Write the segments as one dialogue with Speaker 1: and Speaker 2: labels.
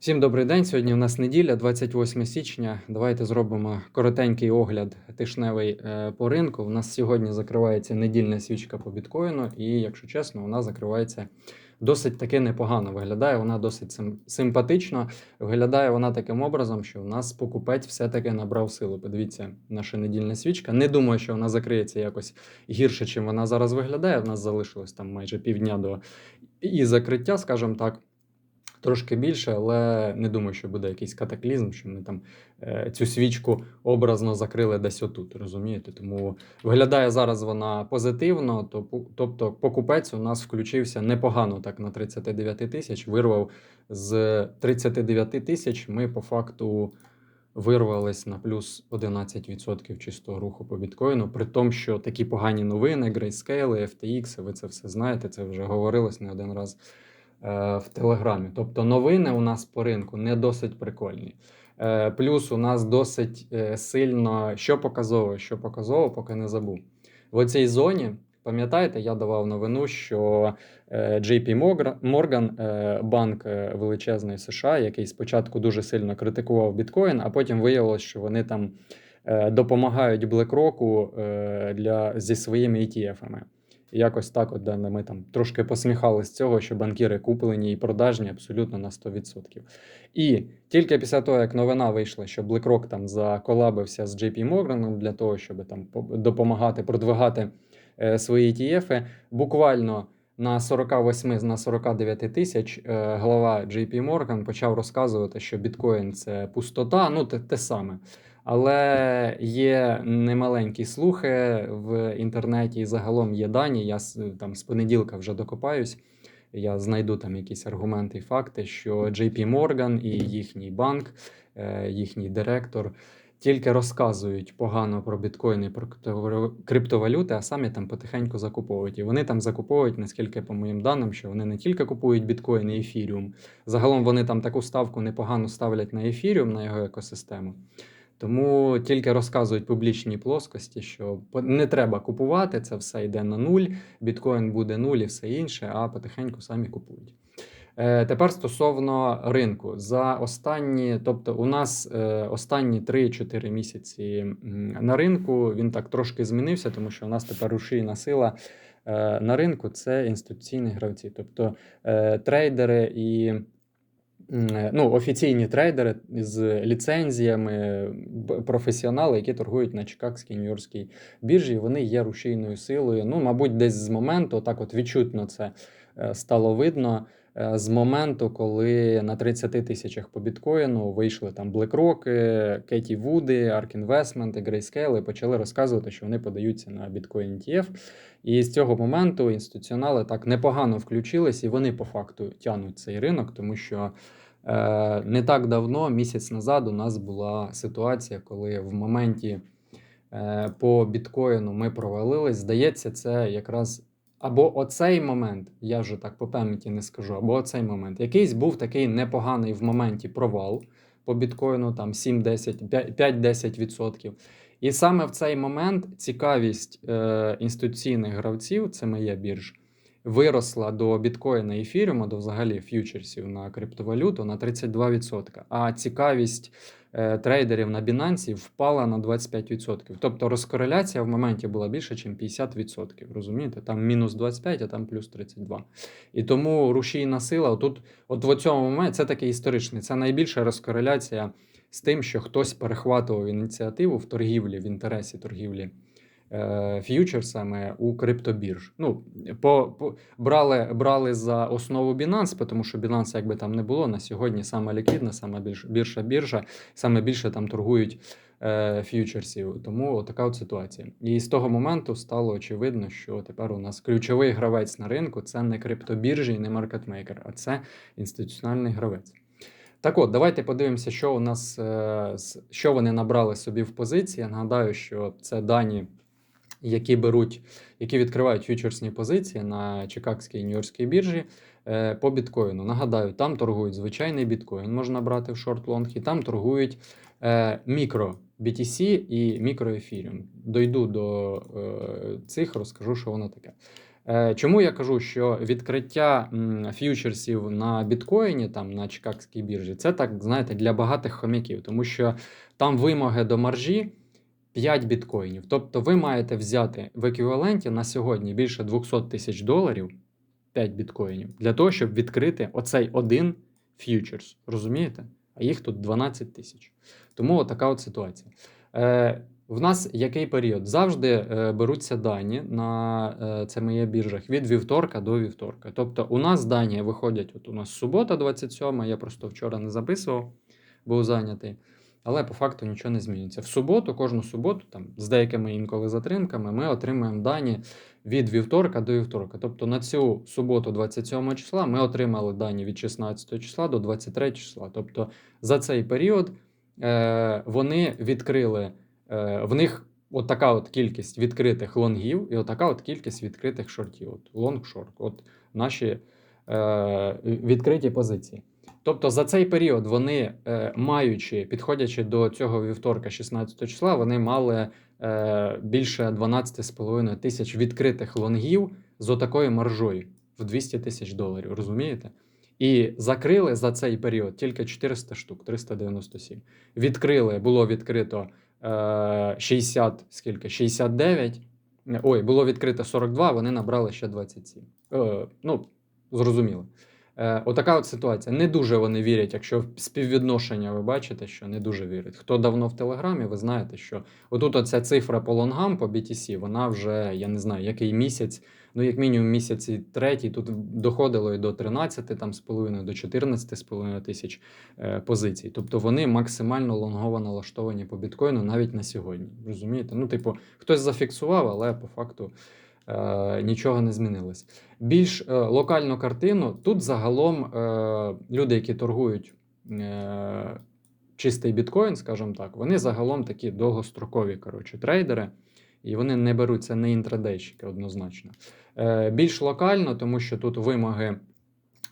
Speaker 1: Всім добрий день. Сьогодні у нас неділя, 28 січня. Давайте зробимо коротенький огляд тишневий е, по ринку. У нас сьогодні закривається недільна свічка по біткоїну, і, якщо чесно, вона закривається досить таки непогано. Виглядає вона досить сим- симпатично. Виглядає вона таким образом, що у нас покупець все-таки набрав силу. Подивіться, наша недільна свічка. Не думаю, що вона закриється якось гірше, чим вона зараз виглядає. У нас залишилось там майже півдня до і закриття, скажімо так. Трошки більше, але не думаю, що буде якийсь катаклізм, що ми там е, цю свічку образно закрили десь отут, розумієте? Тому виглядає зараз вона позитивно, тобто покупець у нас включився непогано так на 39 тисяч, вирвав з 39 тисяч, ми по факту вирвались на плюс 11% чистого руху по біткоїну, при тому, що такі погані новини, Grayscale, FTX, ви це все знаєте, це вже говорилось не один раз в Телеграмі. Тобто новини у нас по ринку не досить прикольні. Е, Плюс у нас досить е, сильно, що показово, що показово, поки не забув. В оцій зоні, пам'ятаєте, я давав новину, що е, JP Morgan, е, банк е, величезний США, який спочатку дуже сильно критикував біткоін, а потім виявилось, що вони там е, допомагають BlackRock е, для, зі своїми ETF-ами. Якось так, от, да, ми там трошки посміхались з цього, що банкіри куплені і продажні абсолютно на 100%. І тільки після того, як новина вийшла, що BlackRock там заколабився з JP Morgan для того, щоб там допомагати продвигати е, свої ETF, буквально на 48 на 49 тисяч е, глава JP Morgan почав розказувати, що біткоін це пустота, ну те, те саме. Але є немаленькі слухи в інтернеті, і загалом є дані. Я там з понеділка вже докопаюсь. Я знайду там якісь аргументи і факти, що JP Morgan і їхній банк, е, їхній директор тільки розказують погано про біткоін і про крипто- криптовалюти, а самі там потихеньку закуповують. І вони там закуповують, наскільки по моїм даним, що вони не тільки купують біткоін і ефіріум. Загалом вони там таку ставку непогано ставлять на ефіріум, на його екосистему. Тому тільки розказують публічній плоскості, що не треба купувати, це все йде на нуль, біткоін буде нуль і все інше, а потихеньку самі купують. Е, Тепер стосовно ринку. За останні, тобто у нас е, останні 3-4 місяці на ринку він так трошки змінився, тому що у нас тепер рушійна сила е, на ринку це інституційні гравці, тобто трейдери і ну, офіційні трейдери з ліцензіями, професіонали, які торгують на Чикагській Нью-Йоркській біржі, вони є рушійною силою. Ну, мабуть, десь з моменту, так от відчутно це е, стало видно. е, З моменту, коли на 30 тисячах по біткоїну вийшли там BlackRock, Кеті Вуди, ARK Investment, і Grayscale і почали розказувати, що вони подаються на біткоін ETF. І з цього моменту інституціонали так непогано включились, і вони по факту тянуть цей ринок, тому що е, не так давно, місяць назад, у нас була ситуація, коли в моменті е, по біткоїну ми провалились. Здається, це якраз або оцей момент, я вже так по пам'яті не скажу, або оцей момент. Якийсь був такий непоганий в моменті провал по біткоїну, там 7-10, 5-10%. І саме в цей момент цікавість е, інституційних гравців, це моя бірж, виросла до біткоїна і ефіріуму, до взагалі ф'ючерсів на криптовалюту на 32%. А цікавість е, трейдерів на Binance впала на 25%. Тобто розкореляція в моменті була більше, ніж 50%. Розумієте? Там мінус 25, а там плюс 32. І тому рушійна сила, тут, от в цьому моменті, це такий історичний, це найбільша розкореляція з тим, що хтось перехватував ініціативу в торгівлі, в інтересі торгівлі ф'ючерсами у криптобірж. Ну, по, по, брали, брали за основу Binance, тому що Binance, якби там не було, на сьогодні саме ліквідна, саме більш, більша біржа, саме більше там торгують е, ф'ючерсів. Тому така от ситуація. І з того моменту стало очевидно, що тепер у нас ключовий гравець на ринку це не криптобіржі і не маркетмейкер, а це інституціональний гравець. Так от, давайте подивимося, що у нас е, що вони набрали собі в позиції. Нагадаю, що це дані, які беруть, які відкривають фьючерсні позиції на Чикагській і Нью-Йоркській біржі е, по біткоїну. Нагадаю, там торгують звичайний біткоін, можна брати в шорт-лонг, і там торгують е, мікро BTC і мікро Ethereum. Дойду до е, цих, розкажу, що воно таке. Чому я кажу, що відкриття ф'ючерсів на біткоїні, там на Чикагській біржі, це так, знаєте, для багатих хомяків, тому що там вимоги до маржі 5 біткоїнів. Тобто ви маєте взяти в еквіваленті на сьогодні більше 200 тисяч доларів 5 біткоїнів для того, щоб відкрити оцей один ф'ючерс. Розумієте? А їх тут 12 тисяч. Тому така от ситуація. Е, в нас який період? Завжди е, беруться дані на е, це моє біржах від вівторка до вівторка. Тобто, у нас дані виходять. От у нас субота, 27, я просто вчора не записував, був зайнятий. Але по факту нічого не змінюється. В суботу, кожну суботу, там з деякими інколи затримками, ми отримуємо дані від вівторка до вівторка. Тобто на цю суботу, 27 числа, ми отримали дані від 16 числа до 23 числа. Тобто за цей період е, вони відкрили е, в них от от кількість відкритих лонгів і от така от кількість відкритих шортів. От лонг-шорт, от наші е, відкриті позиції. Тобто за цей період вони, е, маючи, підходячи до цього вівторка, 16 числа, вони мали е, більше 12,5 тисяч відкритих лонгів з отакою маржою в 200 тисяч доларів. Розумієте? І закрили за цей період тільки 400 штук, 397. Відкрили, було відкрито е, 60, скільки? 69. Ой, було відкрито 42, вони набрали ще 27. Е, ну, зрозуміло. Е, отака от ситуація. Не дуже вони вірять, якщо співвідношення ви бачите, що не дуже вірять. Хто давно в Телеграмі, ви знаєте, що отут оця цифра по лонгам, по BTC, вона вже, я не знаю, який місяць, ну як мінімум місяці третій, тут доходило і до 13 там, з половиною, до 14 з половиною тисяч е, позицій. Тобто вони максимально лонгово налаштовані по біткоїну навіть на сьогодні. Розумієте? Ну, типу, хтось зафіксував, але по факту нічого не змінилось. Більш е, локальну картину тут загалом е, люди, які торгують е, чистий біткоін, скажімо так, вони загалом такі довгострокові коротше, трейдери, і вони не беруться не інтрадейщики однозначно. Е, більш локально, тому що тут вимоги.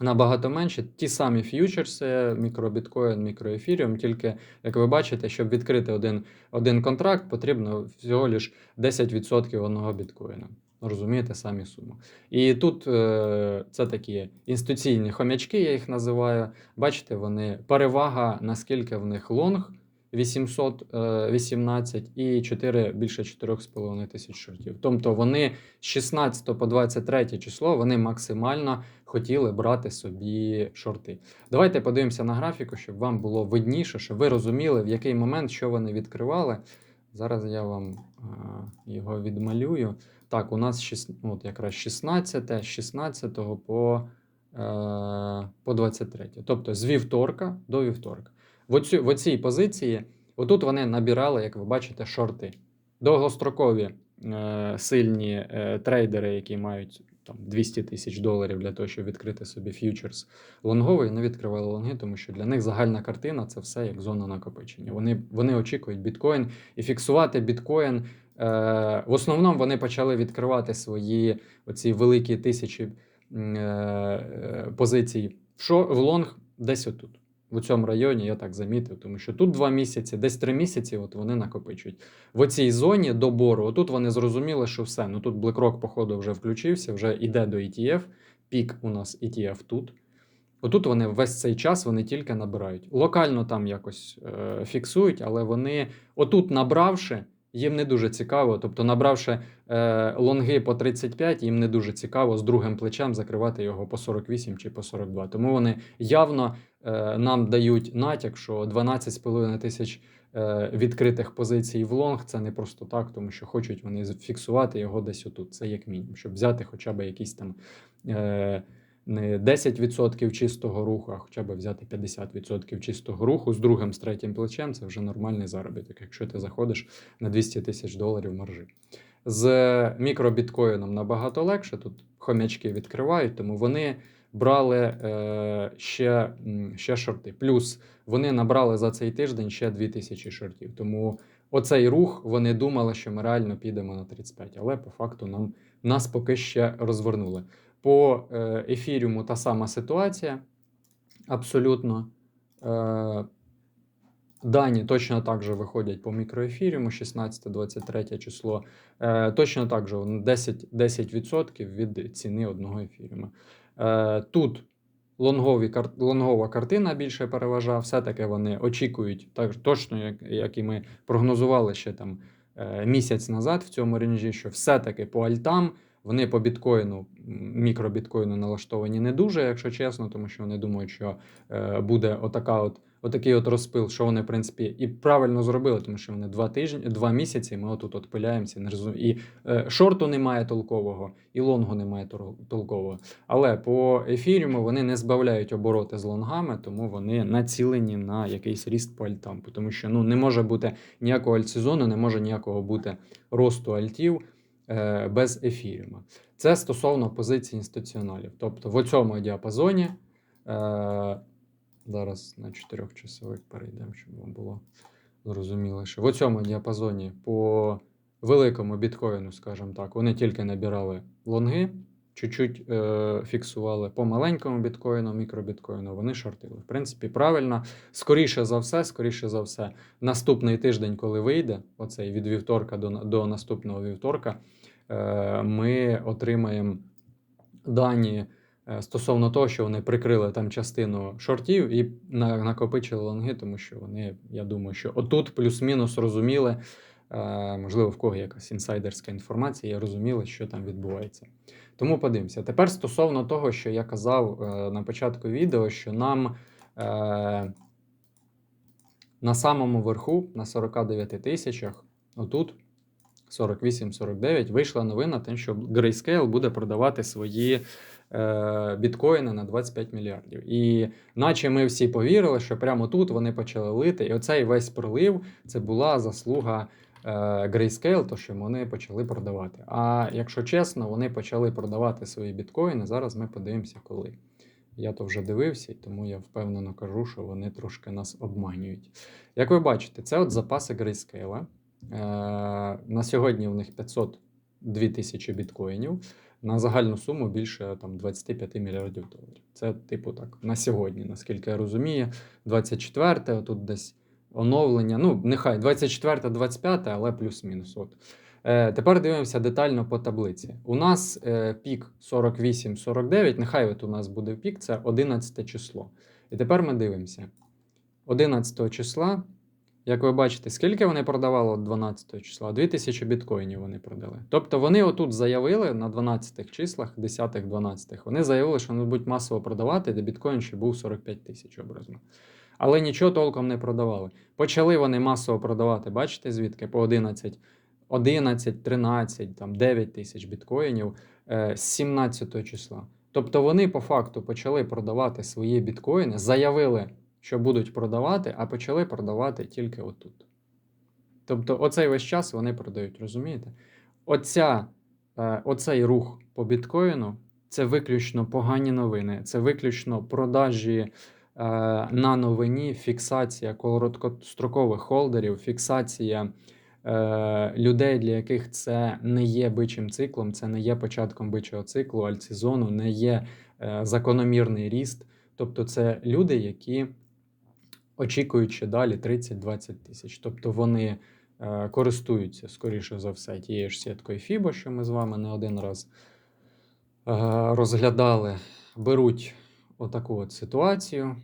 Speaker 1: Набагато менше ті самі ф'ючерси, мікробіткоін, мікроефіріум, тільки, як ви бачите, щоб відкрити один один контракт, потрібно всього лиш 10% одного біткоїна. Розумієте самі суму. І тут е, це такі інституційні хомячки, я їх називаю. Бачите, вони перевага, наскільки в них лонг 818 і 4, більше 4,5 тисяч шортів. Тобто вони з 16 по 23 число вони максимально хотіли брати собі шорти. Давайте подивимося на графіку, щоб вам було видніше, щоб ви розуміли, в який момент що вони відкривали. Зараз я вам а, його відмалюю. Так, у нас 6, от якраз 16, 16 по, е, по 23. Тобто з вівторка до вівторка. В, оцю, в оцій позиції, отут вони набирали, як ви бачите, шорти. Довгострокові е, сильні е, трейдери, які мають там 200 тисяч доларів для того, щоб відкрити собі ф'ючерс лонговий, не відкривали лонги, тому що для них загальна картина це все як зона накопичення. Вони, вони очікують біткоін і фіксувати біткоін. Е, в основному вони почали відкривати свої оці великі тисячі е, е, позицій в лонг десь отут. В цьому районі я так замітив, тому що тут два місяці, десь три місяці от вони накопичують. В оцій зоні добору, отут вони зрозуміли, що все. Ну тут BlackRock, походу, вже включився, вже йде до ETF. Пік у нас ETF тут. Отут вони весь цей час вони тільки набирають. Локально там якось е, фіксують, але вони отут набравши їм не дуже цікаво. Тобто, набравши е, лонги по 35, їм не дуже цікаво з другим плечем закривати його по 48 чи по 42. Тому вони явно е, нам дають натяк, що 12,5 тисяч е, відкритих позицій в лонг це не просто так, тому що хочуть вони фіксувати його десь отут. Це як мінімум, щоб взяти хоча б якісь там. Е, не 10% чистого руху, а хоча б взяти 50% чистого руху з другим, з третім плечем це вже нормальний заробіток, якщо ти заходиш на 200 тисяч доларів маржі. З мікробіткоїном набагато легше. Тут хомячки відкривають, тому вони брали е, ще ще шорти. Плюс вони набрали за цей тиждень ще 2000 шортів. Тому оцей рух вони думали, що ми реально підемо на 35, але по факту нам нас поки ще розвернули. По е, ефіріуму та сама ситуація. Абсолютно. Е, Дані точно так же виходять по мікроефіріуму 16-23 число. Е, точно так же 10%, 10% від ціни одного ефіріума. Тут лонгові, лонгова картина більше переважає. Все-таки вони очікують так точно, як, як і ми прогнозували ще там місяць назад в цьому ренжі, що все-таки по альтам вони по біткоїну, мікробіткоїну налаштовані не дуже, якщо чесно, тому що вони думають, що е, буде отака от, отакий от розпил, що вони, в принципі, і правильно зробили, тому що вони два тижні, два місяці, ми отут от пиляємося, не розум... і е, шорту немає толкового, і лонгу немає толкового. Але по ефіріуму вони не збавляють обороти з лонгами, тому вони націлені на якийсь ріст по альтам. Тому що ну, не може бути ніякого альтсезону, не може ніякого бути росту альтів е, без ефіріума. Це стосовно позицій інституціоналів. Тобто в цьому діапазоні е, зараз на 4 часових перейдемо, щоб вам було зрозуміліше. В цьому діапазоні по великому біткоїну, скажімо так, вони тільки набирали лонги, чуть-чуть е, фіксували по маленькому біткоїну, мікробіткоїну, вони шортили. В принципі, правильно. Скоріше за все, скоріше за все, наступний тиждень, коли вийде, оцей від вівторка до, до наступного вівторка, ми отримаємо дані е, стосовно того, що вони прикрили там частину шортів і накопичили лонги, тому що вони, я думаю, що отут плюс-мінус розуміли, е, можливо, в кого якась інсайдерська інформація, і розуміли, що там відбувається. Тому подивимося. Тепер стосовно того, що я казав е, на початку відео, що нам е, на самому верху, на 49 тисячах, отут 48-49, вийшла новина, тим, що Grayscale буде продавати свої е, біткоїни на 25 мільярдів. І наче ми всі повірили, що прямо тут вони почали лити. І оцей весь прилив це була заслуга е, Grayscale, то що вони почали продавати. А якщо чесно, вони почали продавати свої біткоїни. Зараз ми подивимося, коли. Я то вже дивився, і тому я впевнено кажу, що вони трошки нас обманюють. Як ви бачите, це от запаси Grayscale. Е, на сьогодні у них 502 тисячі біткоїнів на загальну суму більше там, 25 мільярдів доларів. Це, типу, так, на сьогодні, наскільки я розумію, 24 тут десь оновлення. Ну, нехай 24-25, але плюс-мінус. От. Е, тепер дивимося детально по таблиці. У нас е, пік 48-49, нехай от у нас буде пік, це 11 число. І тепер ми дивимося. 11 числа, як ви бачите, скільки вони продавали от 12 числа? 2000 біткоїнів вони продали. Тобто вони отут заявили на 12 числах, 10-12, вони заявили, що вони будуть масово продавати, де біткоін ще був 45 тисяч образно. Але нічого толком не продавали. Почали вони масово продавати, бачите, звідки? По 11, 11, 13, там 9 тисяч біткоїнів е, з 17 числа. Тобто вони по факту почали продавати свої біткоїни, заявили, що будуть продавати, а почали продавати тільки отут. Тобто, оцей весь час вони продають, розумієте? Оця, е, оцей рух по біткоїну це виключно погані новини, це виключно продажі е, на новині, фіксація короткострокових холдерів, фіксація е, людей, для яких це не є бичим циклом, це не є початком бичого циклу, альтсезону, не є е, закономірний ріст. Тобто, це люди, які очікують ще далі 30-20 тисяч. Тобто вони е, користуються, скоріше за все, тією ж сіткою FIBO, що ми з вами не один раз е, розглядали, беруть отаку от ситуацію,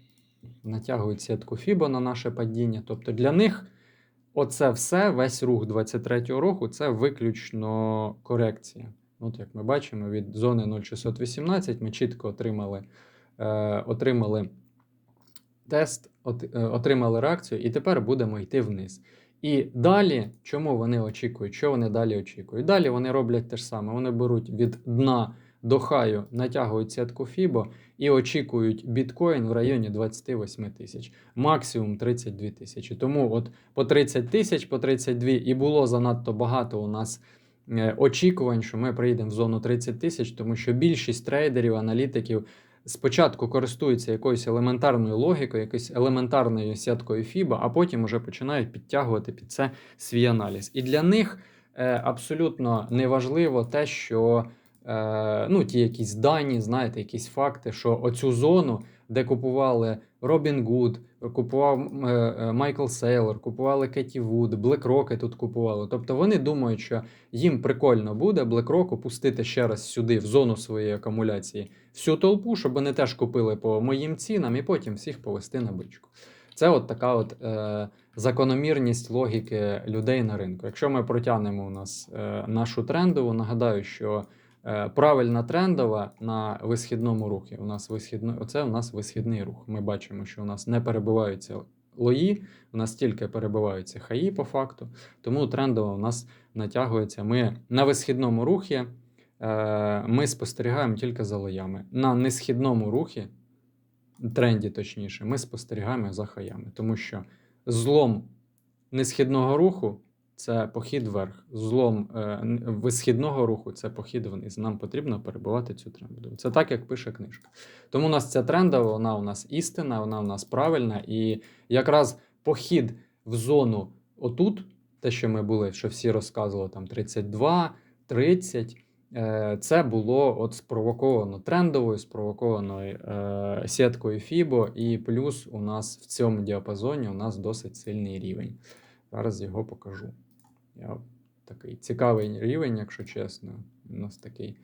Speaker 1: натягують сітку FIBO на наше падіння. Тобто для них оце все, весь рух 23-го року, це виключно корекція. От як ми бачимо, від зони 0618 ми чітко отримали, е, отримали тест, е, отримали реакцію, і тепер будемо йти вниз. І далі, чому вони очікують? Що вони далі очікують? Далі вони роблять те ж саме. Вони беруть від дна до хаю, натягують сітку FIBO і очікують біткоін в районі 28 тисяч, максимум 32 тисячі. Тому от по 30 тисяч, по 32 і було занадто багато у нас е, очікувань, що ми прийдемо в зону 30 тисяч, тому що більшість трейдерів, аналітиків спочатку користуються якоюсь елементарною логікою, якоюсь елементарною сіткою FIBA, а потім вже починають підтягувати під це свій аналіз. І для них е, абсолютно неважливо те, що е, ну, ті якісь дані, знаєте, якісь факти, що оцю зону де купували Робін Гуд, купував е, Майкл Сейлор, купували Кеті Вуд, BlackRock тут купували. Тобто вони думають, що їм прикольно буде BlackRock пустити ще раз сюди, в зону своєї акумуляції, всю толпу, щоб вони теж купили по моїм цінам і потім всіх повести на бичку. Це от така от е, закономірність логіки людей на ринку. Якщо ми протягнемо у нас е, нашу трендову, нагадаю, що е, правильна трендова на висхідному рухі. У нас висхідно, оце у нас висхідний рух. Ми бачимо, що у нас не перебиваються лої, у нас тільки перебиваються хаї по факту. Тому трендова у нас натягується. Ми на висхідному рухі ми спостерігаємо тільки за лоями. На несхідному рухі тренді, точніше, ми спостерігаємо за хаями, тому що злом несхідного руху це похід вверх, злом е, висхідного руху це похід вниз. Нам потрібно перебувати цю тренду. Це так, як пише книжка. Тому у нас ця трендова, вона у нас істина, вона у нас правильна, і якраз похід в зону отут, те, що ми були, що всі розказували, там 32, 30. Е, Це було от спровоковано трендовою, спровоковано е, сіткою FIBO, і плюс у нас в цьому діапазоні у нас досить сильний рівень. Зараз його покажу. Я такий цікавий рівень, якщо чесно. У нас такий.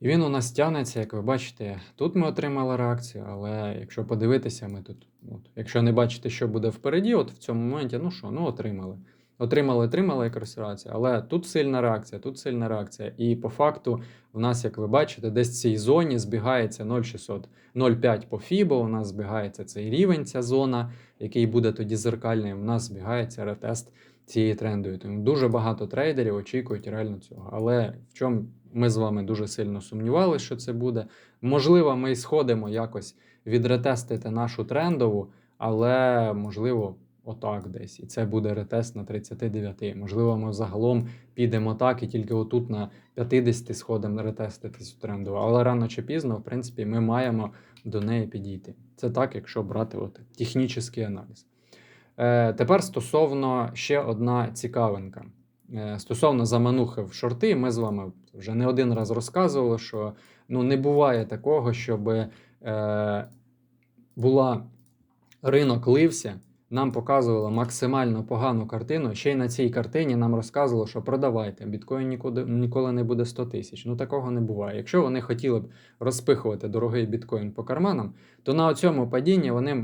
Speaker 1: І він у нас тягнеться, як ви бачите, тут ми отримали реакцію, але якщо подивитися, ми тут, от, якщо не бачите, що буде впереді, от в цьому моменті, ну що, ну отримали. Отримали, отримали якусь реакцію, але тут сильна реакція, тут сильна реакція. І по факту, в нас, як ви бачите, десь в цій зоні збігається 0,600, 0,5 по FIBO, у нас збігається цей рівень, ця зона, який буде тоді зеркальний, у нас збігається ретест цієї трендової. Тому дуже багато трейдерів очікують реально цього. Але в чому ми з вами дуже сильно сумнівалися, що це буде. Можливо, ми сходимо якось відретестити нашу трендову, але можливо. Отак десь, і це буде ретест на 39. Можливо, ми загалом підемо так, і тільки отут на 50 сходимо ретестити цю трендову. Але рано чи пізно, в принципі, ми маємо до неї підійти. Це так, якщо брати от технічний аналіз. Е, тепер стосовно ще одна цікавинка. Е, стосовно заманухи в шорти, ми з вами вже не один раз розказували, що ну, не буває такого, щоб е, була ринок лився, нам показувала максимально погану картину. Ще й на цій картині нам розказувало, що продавайте, біткоін нікуди, ніколи не буде 100 тисяч. Ну такого не буває. Якщо вони хотіли б розпихувати дорогий біткоін по карманам, то на цьому падінні вони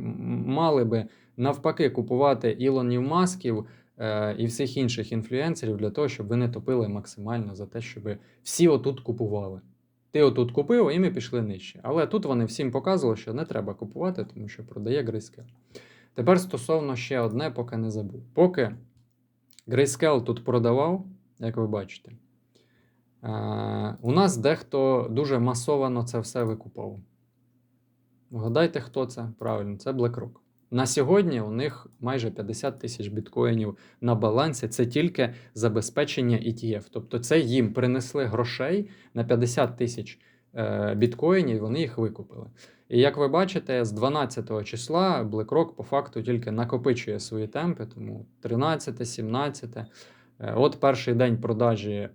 Speaker 1: мали би навпаки купувати Ілонів Масків е, і всіх інших інфлюенсерів для того, щоб вони топили максимально за те, щоб всі отут купували. Ти отут купив, і ми пішли нижче. Але тут вони всім показували, що не треба купувати, тому що продає Grayscale. Тепер стосовно ще одне, поки не забув. Поки Grayscale тут продавав, як ви бачите, е, у нас дехто дуже масовано це все викупав. Вгадайте, хто це? Правильно, це BlackRock. На сьогодні у них майже 50 тисяч біткоїнів на балансі. Це тільки забезпечення ETF. Тобто це їм принесли грошей на 50 тисяч біткоїнів, вони їх викупили. І як ви бачите, з 12 числа BlackRock по факту тільки накопичує свої темпи, тому 13, 17. Е, От перший день продажі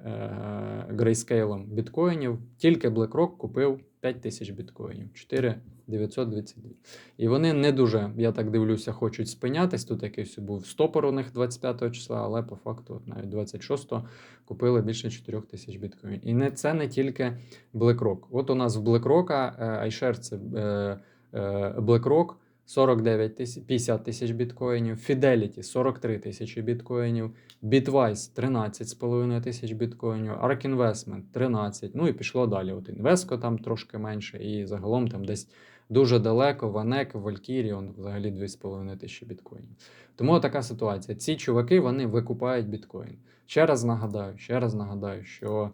Speaker 1: Grayscale біткоїнів, тільки BlackRock купив 5 тисяч біткоїнів, 4 922. І вони не дуже, я так дивлюся, хочуть спинятись. Тут якийсь був стопор у них 25 числа, але по факту навіть 26-го купили більше 4 тисяч біткоїнів. І не, це не тільки BlackRock. От у нас в BlackRock, е, iShares це е, BlackRock 49 тисяч, 50 тисяч біткоїнів, Fidelity 43 тисячі біткоїнів, Bitwise 13,5 тисяч біткоїнів, ARK Investment 13, ну і пішло далі. От Invesco там трошки менше, і загалом там десь дуже далеко, Ванек, Valkyrie, взагалі 2,5 тисячі біткоїнів. Тому така ситуація. Ці чуваки вони викупають біткоін. Ще раз нагадаю, ще раз нагадаю, що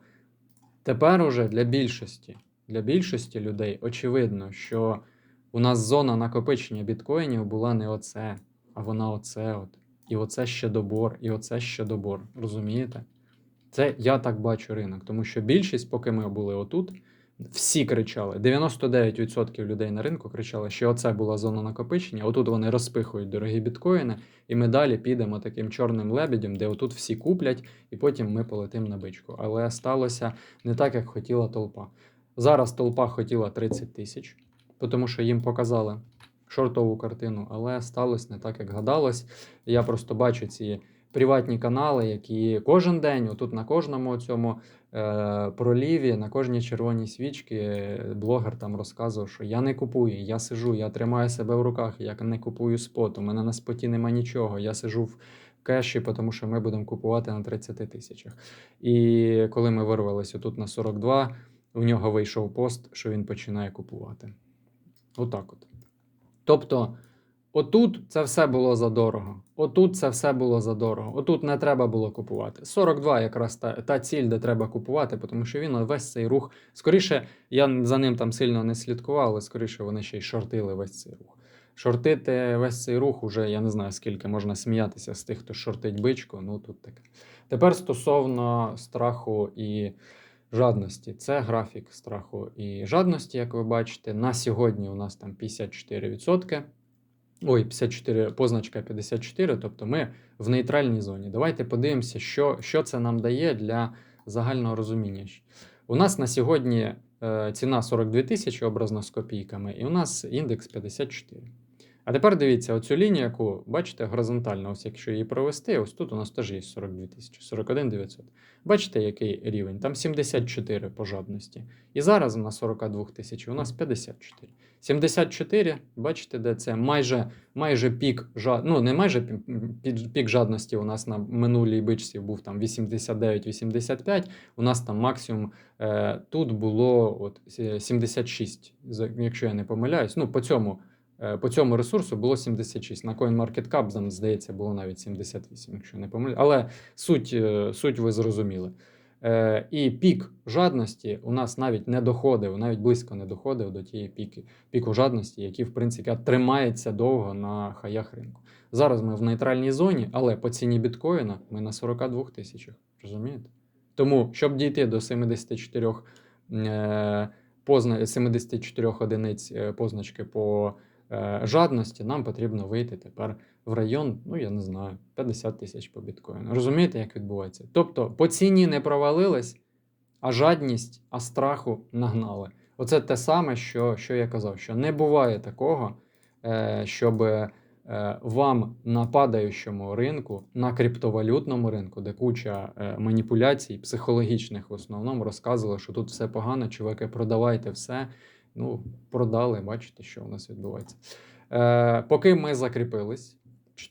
Speaker 1: тепер уже для більшості, для більшості людей очевидно, що у нас зона накопичення біткоїнів була не оце, а вона оце. от. І оце ще добор, і оце ще добор. Розумієте? Це я так бачу ринок, тому що більшість, поки ми були отут, всі кричали: 99% людей на ринку кричали, що оце була зона накопичення. Отут вони розпихують дорогі біткоїни, і ми далі підемо таким чорним лебедем, де отут всі куплять, і потім ми полетимо на бичку. Але сталося не так, як хотіла толпа. Зараз толпа хотіла 30 тисяч. Тому що їм показали шортову картину, але сталося не так, як гадалось. Я просто бачу ці приватні канали, які кожен день, отут на кожному цьому е, проліві, на кожній червоній свічці е, блогер там розказував, що я не купую, я сижу, я тримаю себе в руках, я не купую спот, у мене на споті нема нічого, я сижу в кеші, тому що ми будемо купувати на 30 тисячах. І коли ми вирвалися тут на 42, у нього вийшов пост, що він починає купувати. Отак от. Тобто, отут це все було задорого. Отут це все було задорого. Отут не треба було купувати. 42 якраз та, та ціль, де треба купувати, тому що він весь цей рух. Скоріше, я за ним там сильно не слідкував, але скоріше вони ще й шортили весь цей рух. Шортити весь цей рух уже я не знаю скільки можна сміятися з тих, хто шортить бичку. Ну тут таке. Тепер стосовно страху і жадності. Це графік страху і жадності, як ви бачите. На сьогодні у нас там 54%. Ой, 54, позначка 54, тобто ми в нейтральній зоні. Давайте подивимося, що, що це нам дає для загального розуміння. У нас на сьогодні е, ціна 42 тисячі образно з копійками, і у нас індекс 54. А тепер дивіться, оцю лінію, яку бачите, горизонтально, ось якщо її провести, ось тут у нас теж є 42 тисячі, 41 900. Бачите, який рівень? Там 74 по жадності. І зараз на 42 тисячі у нас 54. 74, бачите, де це майже майже пік жад... ну не майже пі- пі- пік жадності у нас на минулій бичці був там 89-85, у нас там максимум е, тут було от, 76, якщо я не помиляюсь. Ну, по цьому, е, по цьому ресурсу було 76. На CoinMarketCap, там, здається, було навіть 78, якщо не помиляюсь. Але суть, е, суть ви зрозуміли. Е, і пік жадності у нас навіть не доходив, навіть близько не доходив до тієї піки, піку жадності, який, в принципі, тримається довго на хаях ринку. Зараз ми в нейтральній зоні, але по ціні біткоїна ми на 42 тисячах. Розумієте? Тому, щоб дійти до 74, е, позна, 74 одиниць е, позначки по е, жадності, нам потрібно вийти тепер в район, ну я не знаю, 50 тисяч по біткоїну. Розумієте, як відбувається? Тобто по ціні не провалились, а жадність, а страху нагнали. Оце те саме, що, що я казав, що не буває такого, е, щоб е, вам на падаючому ринку, на криптовалютному ринку, де куча е, маніпуляцій, психологічних в основному, розказували, що тут все погано, чуваки, продавайте все. Ну, продали, бачите, що у нас відбувається. Е, поки ми закріпились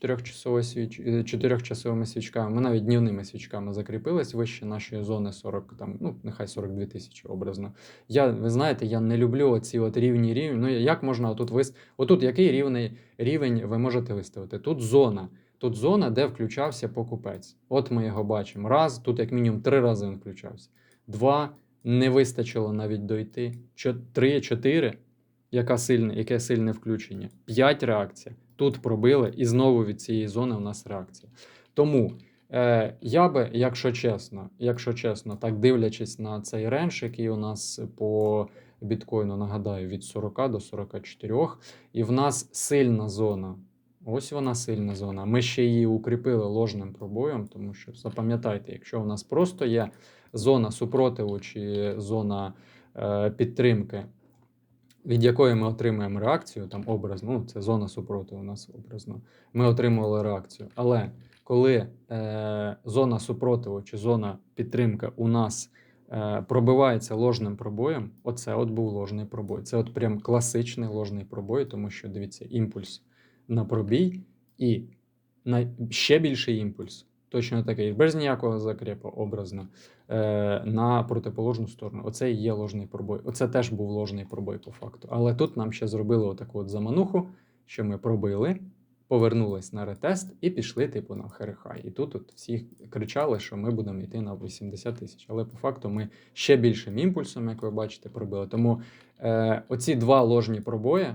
Speaker 1: е, чотирьохчасовими свічками, ми навіть днівними свічками закріпились вище нашої зони 40, там, ну, нехай 42 тисячі образно. Я, ви знаєте, я не люблю оці от рівні рівні. Ну, як можна отут вис... Отут який рівний рівень ви можете виставити? Тут зона. Тут зона, де включався покупець. От ми його бачимо. Раз, тут як мінімум три рази він включався. Два, не вистачило навіть дойти. Чо- Три, чотири, яка сильне, яке сильне включення. П'ять реакцій. Тут пробили, і знову від цієї зони у нас реакція. Тому е, я би, якщо чесно, якщо чесно, так дивлячись на цей рендж, який у нас по біткоїну, нагадаю, від 40 до 44, і в нас сильна зона. Ось вона сильна зона. Ми ще її укріпили ложним пробоєм, тому що запам'ятайте, якщо у нас просто є зона супротиву чи зона е, підтримки, від якої ми отримуємо реакцію, там образно, ну це зона супротиву у нас образно, ми отримували реакцію. Але коли е, зона супротиву чи зона підтримки у нас е, пробивається ложним пробоєм, оце от був ложний пробой. Це от прям класичний ложний пробой, тому що дивіться, імпульс на пробій і на ще більший імпульс. Точно такий, без ніякого закрепу, образно, е, на протиположну сторону. Оце і є ложний пробой. Оце теж був ложний пробой по факту. Але тут нам ще зробили отаку от замануху, що ми пробили, повернулись на ретест і пішли, типу, на херехай. І тут от всі кричали, що ми будемо йти на 80 тисяч. Але по факту ми ще більшим імпульсом, як ви бачите, пробили. Тому е, оці два ложні пробої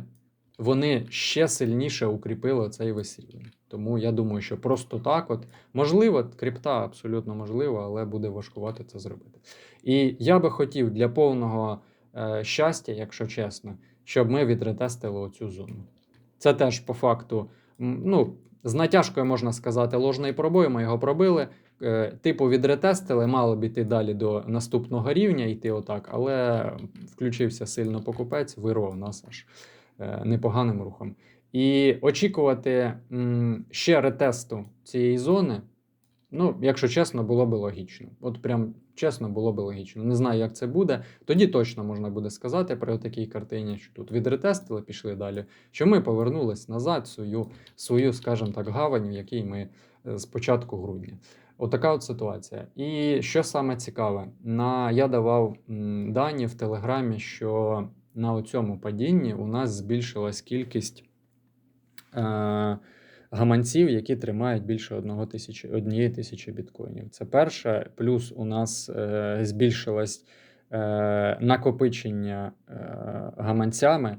Speaker 1: вони ще сильніше укріпили цей рівень. Тому я думаю, що просто так, от можливо, крипта абсолютно можливо, але буде важкувати це зробити. І я би хотів для повного е, щастя, якщо чесно, щоб ми відретестили оцю зону. Це теж по факту, ну, з натяжкою можна сказати, ложний пробой, ми його пробили. Е, Типу відретестили, мало б іти далі до наступного рівня, йти отак, але включився сильно покупець, вирвав нас аж непоганим рухом. І очікувати ще ретесту цієї зони, ну, якщо чесно, було би логічно. От прям чесно, було би логічно. Не знаю, як це буде. Тоді точно можна буде сказати при такій картині, що тут відретестили, пішли далі. Що ми повернулись назад свою, свою, скажімо так, гавань, в якій ми е, з початку грудня. Отака от ситуація. І що саме цікаве, на я давав дані в Телеграмі, що на цьому падінні у нас збільшилась кількість е, гаманців, які тримають більше одного тисячі, однієї тисячі біткоїнів. Це перше. Плюс у нас е, збільшилось е, накопичення е, гаманцями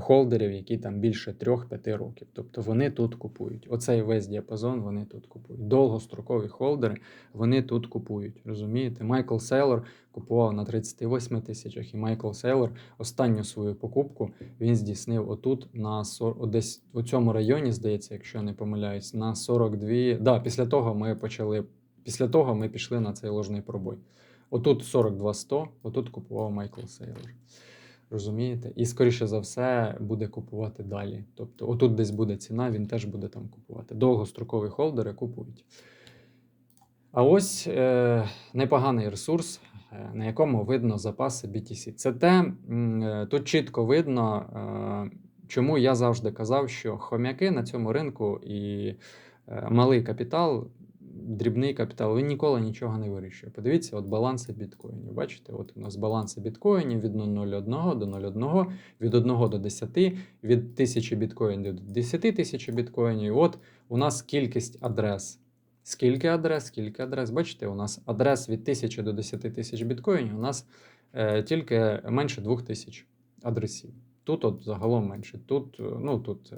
Speaker 1: холдерів, які там більше 3-5 років. Тобто вони тут купують. Оцей весь діапазон вони тут купують. Довгострокові холдери вони тут купують. Розумієте? Майкл Сейлор купував на 38 тисячах, і Майкл Сейлор останню свою покупку він здійснив отут на 40, десь у цьому районі, здається, якщо я не помиляюсь, на 42. Да, після того ми почали. Після того ми пішли на цей ложний пробой. Отут 42 100, отут купував Майкл Сейлор. Розумієте? І скоріше за все буде купувати далі. Тобто, отут десь буде ціна, він теж буде там купувати. Довгострокові холдери купують. А ось е, непоганий ресурс, е, на якому видно запаси BTC. Це те, е, тут чітко видно, е, чому я завжди казав, що хомяки на цьому ринку і е, малий капітал, дрібний капітал, він ніколи нічого не вирішує. Подивіться, от баланси біткоїнів. Бачите, от у нас баланси біткоїнів від 0,1 до 0,1, від 1 до 10, від 1000 біткоїнів до 10 тисяч біткоїнів. От у нас кількість адрес. Скільки адрес, скільки адрес. Бачите, у нас адрес від 1000 до 10 тисяч біткоїнів, у нас е, тільки менше 2000 адресів. Тут от загалом менше. Тут, е, ну, тут е,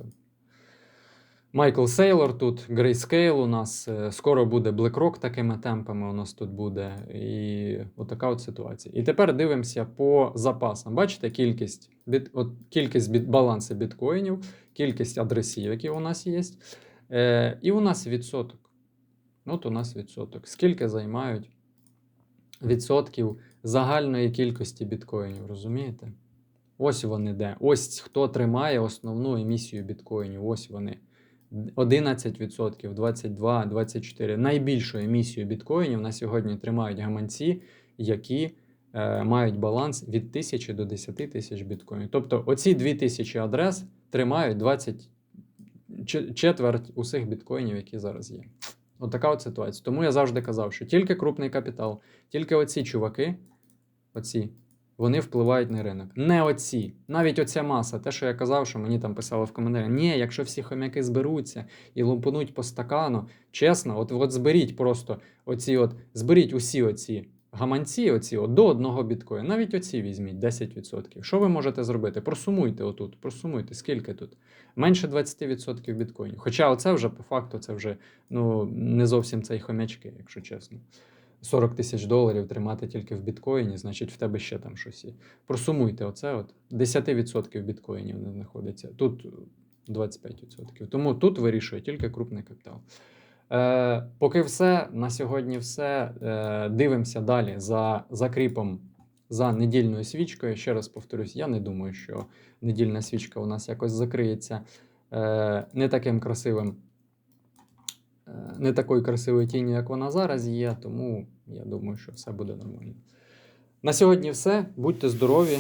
Speaker 1: Майкл Сейлор, тут Grayscale у нас. е, Скоро буде BlackRock такими темпами у нас тут буде. І отака от ситуація. І тепер дивимося по запасам. Бачите, кількість, біт, от, кількість біт, балансу біткоїнів, кількість адресів, які у нас є. Е, і у нас відсоток. От у нас відсоток. Скільки займають відсотків загальної кількості біткоїнів, розумієте? Ось вони де. Ось хто тримає основну емісію біткоїнів. Ось вони. 11%, 22, 24. Найбільшу емісію біткоїнів на сьогодні тримають гаманці, які е, мають баланс від 1000 до 10 тисяч біткоїнів. Тобто оці 2000 адрес тримають 20 че- четверть усіх біткоїнів, які зараз є. Отака от ситуація. Тому я завжди казав, що тільки крупний капітал, тільки оці чуваки, оці, вони впливають на ринок. Не оці. Навіть оця маса, те, що я казав, що мені там писали в коментарях. Ні, якщо всі хомяки зберуться і лупануть по стакану, чесно, от, от зберіть просто оці от, зберіть усі оці гаманці, оці от, до одного біткоїна. Навіть оці візьміть 10%. Що ви можете зробити? Просумуйте отут, просумуйте, скільки тут? Менше 20% біткоїнів. Хоча оце вже по факту це вже ну, не зовсім цей хомячки, якщо чесно. 40 тисяч доларів тримати тільки в біткоїні, значить в тебе ще там щось. Просумуйте оце от 10% біткоїнів не знаходиться. Тут 25%. Тому тут вирішує тільки крупний капітал. Е, поки все, на сьогодні все. Е, дивимося далі за закріпом за недільною свічкою. Ще раз повторюсь, я не думаю, що недільна свічка у нас якось закриється е, не таким красивим не такої красивої тіні, як вона зараз є, тому я думаю, що все буде нормально. На сьогодні все. Будьте здорові,